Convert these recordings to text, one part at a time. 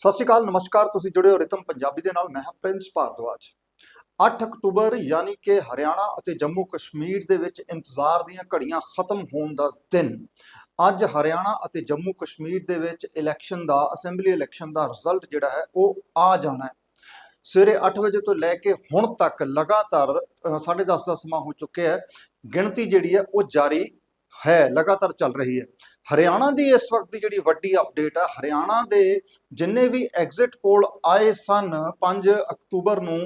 ਸਤਿ ਸ਼੍ਰੀ ਅਕਾਲ, ਨਮਸਕਾਰ, ਤੁਸੀਂ ਜੁੜੇ ਹੋ ਰਿਤਮ ਪੰਜਾਬੀ ਦੇ ਨਾਲ, ਮੈਂ ਹਾਂ ਪ੍ਰਿੰਸ ਭਾਰਦਵਾਜ। 8 ਅਕਤੂਬਰ, ਯਾਨੀ ਕਿ ਹਰਿਆਣਾ ਅਤੇ ਜੰਮੂ ਕਸ਼ਮੀਰ ਦੇ ਵਿੱਚ ਇੰਤਜ਼ਾਰ ਦੀਆਂ ਘੜੀਆਂ ਖਤਮ ਹੋਣ ਦਾ ਦਿਨ। ਅੱਜ ਹਰਿਆਣਾ ਅਤੇ ਜੰਮੂ ਕਸ਼ਮੀਰ ਦੇ ਵਿੱਚ ਇਲੈਕਸ਼ਨ ਦਾ, ਅਸੈਂਬਲੀ ਇਲੈਕਸ਼ਨ ਦਾ ਰਿਜ਼ਲਟ ਜਿਹੜਾ ਹੈ, ਉਹ ਆ ਜਾਣਾ ਹੈ। ਸਵੇਰੇ 8 ਵਜੇ ਤੋਂ ਲੈ ਕੇ ਹੁਣ ਤੱਕ ਲਗਾਤਾਰ 10:30 ਦਾ ਸਮਾਂ ਹੋ ਚੁੱਕਿਆ ਹੈ। ਗਿਣਤੀ ਜਿਹੜੀ ਹੈ, ਉਹ ਜਾਰੀ ਹੈ, ਲਗਾਤਾਰ ਚੱਲ ਰਹੀ ਹੈ। ਹਰਿਆਣਾ ਦੀ ਇਸ ਵਕਤ ਦੀ ਜਿਹੜੀ ਵੱਡੀ ਅਪਡੇਟ ਹੈ ਹਰਿਆਣਾ ਦੇ ਜਿੰਨੇ ਵੀ ਐਗਜ਼ਿਟ ਪੋਲ ਆਏ ਸਨ 5 ਅਕਤੂਬਰ ਨੂੰ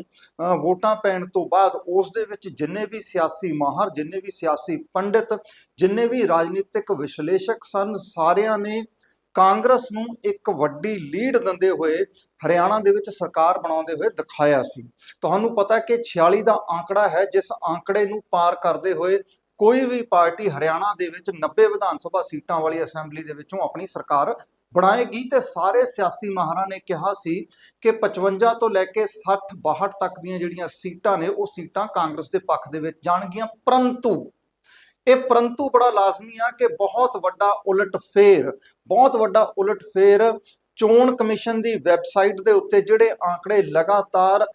ਵੋਟਾਂ ਪੈਣ ਤੋਂ ਬਾਅਦ ਉਸ ਦੇ ਵਿੱਚ ਜਿੰਨੇ ਵੀ ਸਿਆਸੀ ਮਾਹਰ, ਜਿੰਨੇ ਵੀ ਸਿਆਸੀ ਪੰਡਿਤ, ਜਿੰਨੇ ਵੀ ਰਾਜਨੀਤਿਕ ਵਿਸ਼ਲੇਸ਼ਕ ਸਨ, ਸਾਰਿਆਂ ਨੇ ਕਾਂਗਰਸ ਨੂੰ ਇੱਕ ਵੱਡੀ ਲੀਡ ਦਿੰਦੇ ਹੋਏ ਹਰਿਆਣਾ ਦੇ ਵਿੱਚ ਸਰਕਾਰ ਬਣਾਉਂਦੇ ਹੋਏ ਦਿਖਾਇਆ ਸੀ। ਤੁਹਾਨੂੰ ਪਤਾ ਕਿ 46 ਦਾ ਆંકੜਾ ਹੈ, ਜਿਸ ਆંકੜੇ ਨੂੰ ਪਾਰ ਕਰਦੇ ਹੋਏ ਕੋਈ ਵੀ ਪਾਰਟੀ ਹਰਿਆਣਾ ਦੇ ਵਿੱਚ 90 ਵਿਧਾਨ ਸਭਾ ਸੀਟਾਂ ਵਾਲੀ ਅਸੈਂਬਲੀ ਦੇ ਵਿੱਚੋਂ ਆਪਣੀ ਸਰਕਾਰ ਬਣਾਏਗੀ ਤੇ ਸਾਰੇ ਸਿਆਸੀ ਮਾਹਰਾਂ ਨੇ ਕਿਹਾ ਸੀ ਕਿ 55 ਤੋਂ ਲੈ ਕੇ 60 62 ਤੱਕ ਦੀਆਂ ਜਿਹੜੀਆਂ ਸੀਟਾਂ ਨੇ ਉਹ ਸੀਟਾਂ ਕਾਂਗਰਸ ਦੇ ਪੱਖ ਦੇ ਵਿੱਚ ਜਾਣਗੀਆਂ। ਪਰੰਤੂ, ਇਹ ਪਰੰਤੂ ਬੜਾ ਲਾਜ਼ਮੀ ਆ ਕਿ ਬਹੁਤ ਵੱਡਾ ਉਲਟ ਫੇਰ, ਬਹੁਤ ਵੱਡਾ ਉਲਟ ਫੇਰ ਚੋਣ ਕਮਿਸ਼ਨ ਦੀ ਵੈਬਸਾਈਟ ਦੇ ਉੱਤੇ ਜਿਹੜੇ ਆંકੜੇ ਲਗਾਤਾਰ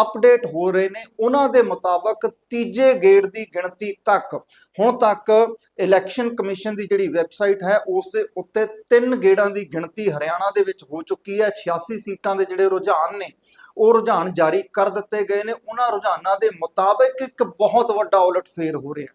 ਅਪਡੇਟ ਹੋ ਰਹੇ ਨੇ, ਉਹਨਾਂ ਦੇ ਮੁਤਾਬਕ ਤੀਜੇ ਗੇੜ ਦੀ ਗਿਣਤੀ ਤੱਕ, ਹੁਣ ਤੱਕ ਇਲੈਕਸ਼ਨ ਕਮਿਸ਼ਨ ਦੀ ਜਿਹੜੀ ਵੈਬਸਾਈਟ ਹੈ, ਉਸ ਦੇ ਉੱਤੇ ਤਿੰਨ ਗੇੜਾਂ ਦੀ ਗਿਣਤੀ ਹਰਿਆਣਾ ਦੇ ਵਿੱਚ ਹੋ ਚੁੱਕੀ ਹੈ 86 ਸੀਟਾਂ ਦੇ ਜਿਹੜੇ ਰੁਝਾਨ ਨੇ, ਉਹ ਰੁਝਾਨ ਜਾਰੀ ਕਰ ਦਿੱਤੇ ਗਏ ਨੇ। ਉਹਨਾਂ ਰੁਝਾਨਾਂ ਦੇ ਮੁਤਾਬਕ ਇੱਕ ਬਹੁਤ ਵੱਡਾ ਉਲਟਫੇਰ ਹੋ ਰਿਹਾ।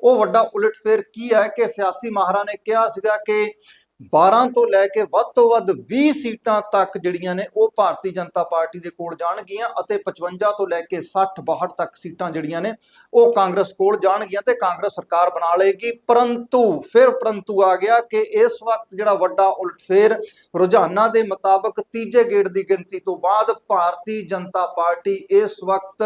ਉਹ ਵੱਡਾ ਉਲਟਫੇਰ ਕੀ ਹੈ ਕਿ ਸਿਆਸੀ ਮਾਹਰਾਂ ਨੇ ਕਿਹਾ ਸੀਗਾ ਕਿ 12 ਤੋਂ ਲੈ ਕੇ ਵੱਧ ਤੋਂ ਵੱਧ 20 ਸੀਟਾਂ ਤੱਕ ਜਿਹੜੀਆਂ ਨੇ ਉਹ ਭਾਰਤੀ ਜਨਤਾ ਪਾਰਟੀ ਦੇ ਕੋਲ ਜਾਣਗੀਆਂ ਅਤੇ 55 ਤੋਂ ਲੈ ਕੇ 60 62 ਤੱਕ ਸੀਟਾਂ ਜਿਹੜੀਆਂ ਨੇ ਉਹ ਕਾਂਗਰਸ ਕੋਲ ਜਾਣਗੀਆਂ ਤੇ ਕਾਂਗਰਸ ਸਰਕਾਰ ਬਣਾ ਲਏਗੀ। ਪਰੰਤੂ, ਫਿਰ ਪਰੰਤੂ ਆ ਗਿਆ ਕਿ ਇਸ ਵਕਤ ਜਿਹੜਾ ਵੱਡਾ ਉਲਟਫੇਰ ਰੁਝਾਨਾਂ ਦੇ ਮੁਤਾਬਕ ਤੀਜੇ ਗੇੜ ਦੀ ਗਿਣਤੀ ਤੋਂ ਬਾਅਦ ਭਾਰਤੀ ਜਨਤਾ ਪਾਰਟੀ ਇਸ ਵਕਤ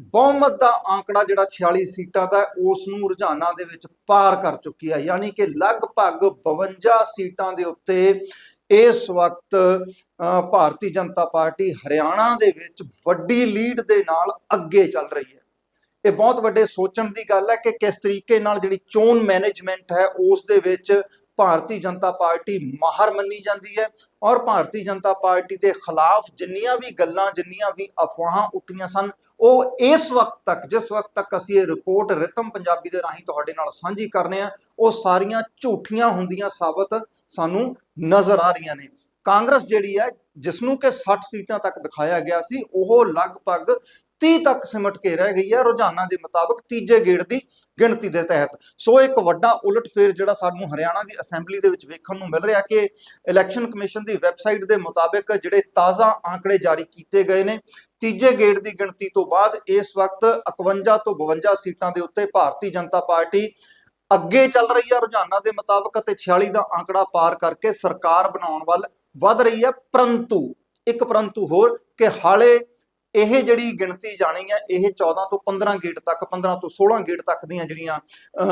ਬਹੁਮਤ ਦਾ ਆંકੜਾ ਜਿਹੜਾ 46 ਸੀਟਾਂ ਦਾ ਹੈ, ਉਸ ਨੂੰ ਰੁਝਾਨਾਂ ਦੇ ਵਿੱਚ ਪਾਰ ਕਰ ਚੁੱਕੀ ਹੈ। ਯਾਨੀ ਕਿ ਲਗਭਗ 52 ਸੀਟਾਂ ਦੇ ਉੱਤੇ ਇਸ ਵਕਤ ਅ, ਭਾਰਤੀ ਜਨਤਾ ਪਾਰਟੀ ਹਰਿਆਣਾ ਦੇ ਵਿੱਚ ਵੱਡੀ ਲੀਡ ਦੇ ਨਾਲ ਅੱਗੇ ਚੱਲ ਰਹੀ ਹੈ। ਇਹ ਬਹੁਤ ਵੱਡੇ ਸੋਚਣ ਦੀ ਗੱਲ ਹੈ ਕਿ ਕਿਸ ਤਰੀਕੇ ਨਾਲ ਜਿਹੜੀ ਚੋਣ ਮੈਨੇਜਮੈਂਟ ਹੈ ਉਸ ਦੇ ਵਿੱਚ ਭਾਰਤੀ ਜਨਤਾ ਪਾਰਟੀ ਮਾਹਰ ਮੰਨੀ ਜਾਂਦੀ ਹੈ ਔਰ ਭਾਰਤੀ ਜਨਤਾ ਪਾਰਟੀ ਦੇ ਖਿਲਾਫ ਜਿੰਨੀਆਂ ਵੀ ਗੱਲਾਂ, ਜਿੰਨੀਆਂ ਵੀ ਅਫਵਾਹਾਂ ਉੱਠੀਆਂ ਸਨ, ਉਹ ਇਸ ਵਕਤ ਤੱਕ, ਜਿਸ ਵਕਤ ਤੱਕ ਅਸੀਂ ਇਹ ਰਿਪੋਰਟ ਰਿਤਮ ਪੰਜਾਬੀ ਦੇ ਰਾਹੀਂ ਤੁਹਾਡੇ ਨਾਲ ਸਾਂਝੀ ਕਰਨੇ ਆ, ਉਹ ਸਾਰੀਆਂ ਝੂਠੀਆਂ ਹੁੰਦੀਆਂ ਸਾਬਤ ਸਾਨੂੰ ਨਜ਼ਰ ਆ ਰਹੀਆਂ ਨੇ। ਕਾਂਗਰਸ ਜਿਹੜੀ ਹੈ ਜਿਸ ਨੂੰ ਕਿ 60 ਸੀਟਾਂ ਤੱਕ ਦਿਖਾਇਆ ਗਿਆ ਸੀ, ਉਹ ਲਗਭਗ 30 ਤੱਕ ਸਿਮਟ ਕੇ ਰਹਿ ਗਈ ਹੈ ਰੁਝਾਨਾਂ ਦੇ ਮੁਤਾਬਕ ਤੀਜੇ ਗੇੜ ਦੀ ਗਿਣਤੀ ਦੇ ਤਹਿਤ। ਸੋ ਇੱਕ ਵੱਡਾ ਉਲਟਫੇਰ ਜਿਹੜਾ ਸਾਨੂੰ ਹਰਿਆਣਾ ਦੀ ਅਸੈਂਬਲੀ ਦੇ ਵਿੱਚ ਵੇਖਣ ਨੂੰ ਮਿਲ ਰਿਹਾ ਕਿ ਇਲੈਕਸ਼ਨ ਕਮਿਸ਼ਨ ਦੀ ਵੈਬਸਾਈਟ ਦੇ ਮੁਤਾਬਕ ਜਿਹੜੇ ਤਾਜ਼ਾ ਆંકੜੇ ਜਾਰੀ ਕੀਤੇ ਗਏ ਨੇ, ਤੀਜੇ ਗੇੜ ਦੀ ਗਿਣਤੀ ਤੋਂ ਬਾਅਦ ਇਸ ਵਕਤ 51 ਤੋਂ 52 ਸੀਟਾਂ ਦੇ ਉੱਤੇ ਭਾਰਤੀ ਜਨਤਾ ਪਾਰਟੀ ਅੱਗੇ ਚੱਲ ਰਹੀ ਹੈ ਰੁਝਾਨਾਂ ਦੇ ਮੁਤਾਬਕ ਅਤੇ 46 ਦਾ ਆંકੜਾ ਪਾਰ ਕਰਕੇ ਸਰਕਾਰ ਬਣਾਉਣ ਵੱਲ ਵੱਧ ਰਹੀ ਹੈ। ਪਰੰਤੂ, ਇੱਕ ਪਰੰਤੂ ਹੋਰ ਕਿ ਹਾਲੇ ਇਹ ਜਿਹੜੀ ਗਿਣਤੀ ਜਾਣੀ ਹੈ ਇਹ 14 ਤੋਂ 15 ਗੇਟ ਤੱਕ 15 ਤੋਂ 16 ਗੇਟ ਤੱਕ ਦੀਆਂ ਜਿਹੜੀਆਂ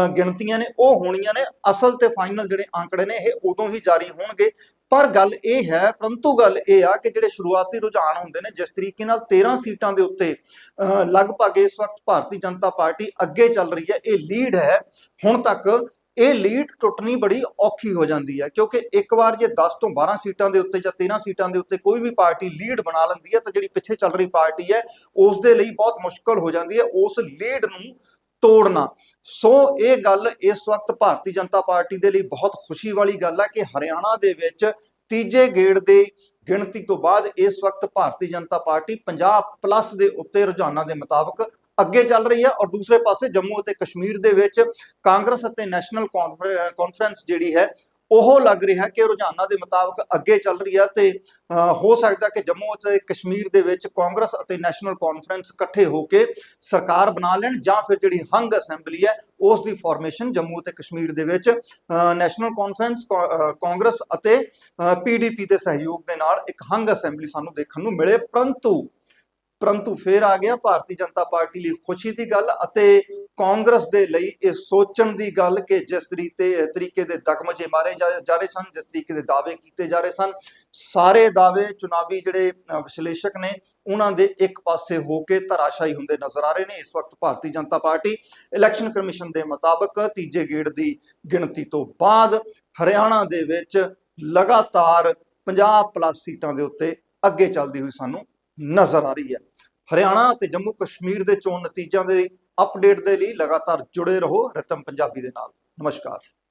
ਗਿਣਤੀਆਂ ਨੇ ਉਹ ਹੋਣੀਆਂ ਨੇ। ਅਸਲ ਤੇ ਫਾਈਨਲ ਜਿਹੜੇ ਆંકੜੇ ਨੇ ਇਹ ਉਦੋਂ ਹੀ ਜਾਰੀ ਹੋਣਗੇ। ਪਰ ਗੱਲ ਇਹ ਹੈ ਪਰੰਤੂ ਗੱਲ ਇਹ ਆ ਕਿ ਜਿਹੜੇ ਸ਼ੁਰੂਆਤੀ ਰੁਝਾਨ ਹੁੰਦੇ ਨੇ ਜਿਸ ਤਰੀਕੇ ਨਾਲ 13 ਸੀਟਾਂ ਦੇ ਉੱਤੇ ਅਹ, ਲਗਭਗ ਇਸ ਵਕਤ ਭਾਰਤੀ ਜਨਤਾ ਪਾਰਟੀ ਅੱਗੇ ਚੱਲ ਰਹੀ ਹੈ ਇਹ ਲੀਡ ਹੈ। ਹੁਣ ਤੱਕ ਇਹ ਲੀਡ ਟੁੱਟਣੀ ਬੜੀ ਔਖੀ ਹੋ ਜਾਂਦੀ ਹੈ, ਕਿਉਂਕਿ ਇੱਕ ਵਾਰ ਜੇ 10 ਤੋਂ 12 ਸੀਟਾਂ ਦੇ ਉੱਤੇ ਜਾਂ 13 ਸੀਟਾਂ ਦੇ ਉੱਤੇ ਕੋਈ ਵੀ ਪਾਰਟੀ ਲੀਡ ਬਣਾ ਲੈਂਦੀ ਹੈ, ਤਾਂ ਜਿਹੜੀ ਪਿੱਛੇ ਚੱਲ ਰਹੀ ਪਾਰਟੀ ਹੈ ਉਸ ਦੇ ਲਈ ਬਹੁਤ ਮੁਸ਼ਕਲ ਹੋ ਜਾਂਦੀ ਹੈ ਉਸ ਲੀਡ ਨੂੰ ਤੋੜਨਾ। ਸੋ ਇਹ ਗੱਲ ਇਸ ਵਕਤ ਭਾਰਤੀ ਜਨਤਾ ਪਾਰਟੀ ਦੇ ਲਈ ਬਹੁਤ ਖੁਸ਼ੀ ਵਾਲੀ ਗੱਲ ਹੈ ਕਿ ਹਰਿਆਣਾ ਦੇ ਵਿੱਚ ਤੀਜੇ ਗੇੜ ਦੇ ਗਿਣਤੀ ਤੋਂ ਬਾਅਦ ਇਸ ਵਕਤ ਭਾਰਤੀ ਜਨਤਾ ਪਾਰਟੀ 50 ਪਲੱਸ ਦੇ ਉੱਤੇ ਰੁਝਾਨਾਂ ਦੇ ਮੁਤਾਬਕ ਅੱਗੇ ਚੱਲ ਰਹੀ ਹੈ ਔਰ ਦੂਸਰੇ ਪਾਸੇ ਜੰਮੂ ਅਤੇ ਕਸ਼ਮੀਰ ਦੇ ਵਿੱਚ ਕਾਂਗਰਸ ਅਤੇ ਨੈਸ਼ਨਲ ਕਾਨਫਰੰਸ ਜਿਹੜੀ ਹੈ, ਉਹ ਲੱਗ ਰਿਹਾ ਕਿ ਰੁਝਾਨਾਂ ਦੇ ਮੁਤਾਬਕ ਅੱਗੇ ਚੱਲ ਰਹੀ ਹੈ ਤੇ ਹੋ ਸਕਦਾ ਕਿ ਜੰਮੂ ਅਤੇ ਕਸ਼ਮੀਰ ਦੇ ਵਿੱਚ ਕਾਂਗਰਸ ਅਤੇ ਨੈਸ਼ਨਲ ਕਾਨਫਰੰਸ ਇਕੱਠੇ ਹੋ ਕੇ ਸਰਕਾਰ ਬਣਾ ਲੈਣ ਜਾਂ ਫਿਰ ਜਿਹੜੀ ਹੰਗ ਅਸੈਂਬਲੀ ਹੈ, ਉਸ ਦੀ ਫਾਰਮੇਸ਼ਨ ਜੰਮੂ ਅਤੇ ਕਸ਼ਮੀਰ ਦੇ ਵਿੱਚ ਨੈਸ਼ਨਲ ਕਾਨਫਰੰਸ, ਕਾ- ਕਾਂਗਰਸ ਅਤੇ ਪੀਡੀਪੀ ਦੇ ਸਹਿਯੋਗ ਦੇ ਨਾਲ ਇੱਕ ਹੰਗ ਅਸੈਂਬਲੀ ਸਾਨੂੰ ਦੇਖਣ ਨੂੰ ਮਿਲੇ। ਪਰੰਤੂ ਪਰੰਤੂ ਫਿਰ ਆ ਗਿਆ ਭਾਰਤੀ ਜਨਤਾ ਪਾਰਟੀ ਲਈ ਖੁਸ਼ੀ ਦੀ ਗੱਲ ਅਤੇ ਕਾਂਗਰਸ ਦੇ ਲਈ ਇਹ ਸੋਚਣ ਦੀ ਗੱਲ ਕਿ ਜਿਸ ਤਰੀਕੇ ਤਰੀਕੇ ਦੇ ਦਗਮਜੇ ਮਾਰੇ ਜਾ ਰਹੇ ਸਨ, ਜਿਸ ਤਰੀਕੇ ਦੇ ਦਾਅਵੇ ਕੀਤੇ ਜਾ ਰਹੇ ਸਨ, ਸਾਰੇ ਦਾਅਵੇ ਚੁਣਾਵੀ ਜਿਹੜੇ ਵਿਸ਼ਲੇਸ਼ਕ ਨੇ, ਉਹਨਾਂ ਦੇ ਇੱਕ ਪਾਸੇ ਹੋ ਕੇ ਧਰਾਸ਼ਾਈ ਹੁੰਦੇ ਨਜ਼ਰ ਆ ਰਹੇ ਨੇ। ਇਸ ਵਕਤ Bharatiya Janata party election commission ਦੇ ਮੁਤਾਬਕ ਤੀਜੇ ਗੇੜ ਦੀ ਗਿਣਤੀ ਤੋਂ ਬਾਅਦ ਹਰਿਆਣਾ ਦੇ ਵਿੱਚ ਲਗਾਤਾਰ 50 ਪਲੱਸ ਸੀਟਾਂ ਦੇ ਉੱਤੇ ਅੱਗੇ ਚੱਲਦੀ ਹੋਈ ਸਾਨੂੰ ਨਜ਼ਰ ਆ ਰਹੀ ਹੈ। ਹਰਿਆਣਾ ਅਤੇ ਜੰਮੂ ਕਸ਼ਮੀਰ ਦੇ ਚੋਣ ਨਤੀਜਿਆਂ ਦੇ ਅਪਡੇਟ ਦੇ ਲਈ ਲਗਾਤਾਰ ਜੁੜੇ ਰਹੋ ਰਤਨ ਪੰਜਾਬੀ ਦੇ ਨਾਲ। ਨਮਸਕਾਰ।